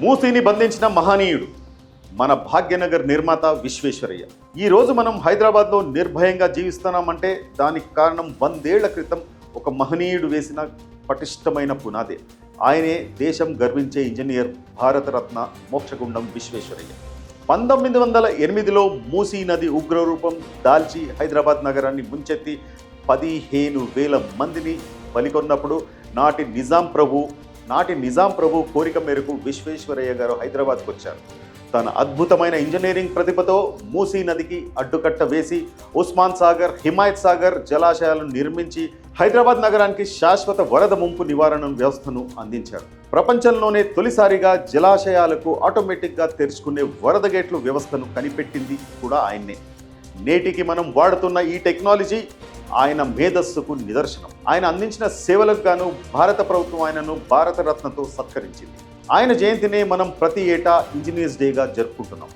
మూసీని బంధించిన మహనీయుడు మన భాగ్యనగర్ నిర్మాత విశ్వేశ్వరయ్య. ఈరోజు మనం హైదరాబాద్లో నిర్భయంగా జీవిస్తున్నామంటే దానికి కారణం వందేళ్ళ క్రితం ఒక మహనీయుడు వేసిన పటిష్టమైన పునాదే. ఆయనే దేశం గర్వించే ఇంజనీర్ భారతరత్న మోక్షగుండం విశ్వేశ్వరయ్య. పంతొమ్మిది వందల ఎనిమిదిలో మూసీ నది ఉగ్రరూపం దాల్చి హైదరాబాద్ నగరాన్ని ముంచెత్తి పదిహేను వేల మందిని బలికొన్నప్పుడు నాటి నిజాం ప్రభు నాటి నిజాం ప్రభు కోరిక మేరకు విశ్వేశ్వరయ్య గారు హైదరాబాద్కు వచ్చారు. తన అద్భుతమైన ఇంజనీరింగ్ ప్రతిభతో మూసీ నదికి అడ్డుకట్ట వేసి ఉస్మాన్ సాగర్ హిమాయత్ సాగర్ జలాశయాలను నిర్మించి హైదరాబాద్ నగరానికి శాశ్వత వరద ముంపు నివారణ వ్యవస్థను అందించారు. ప్రపంచంలోనే తొలిసారిగా జలాశయాలకు ఆటోమేటిక్గా తెరుచుకునే వరద గేట్లు వ్యవస్థను కనిపెట్టింది కూడా ఆయన్నే. నేటికి మనం వాడుతున్న ఈ టెక్నాలజీ ఆయన మేధస్సుకు నిదర్శనం. ఆయన అందించిన సేవలకు గాను భారత ప్రభుత్వం ఆయనను భారతరత్నతో సత్కరించింది. ఆయన జయంతినే మనం ప్రతి ఏటా ఇంజనీర్స్ డేగా జరుపుకుంటున్నాం.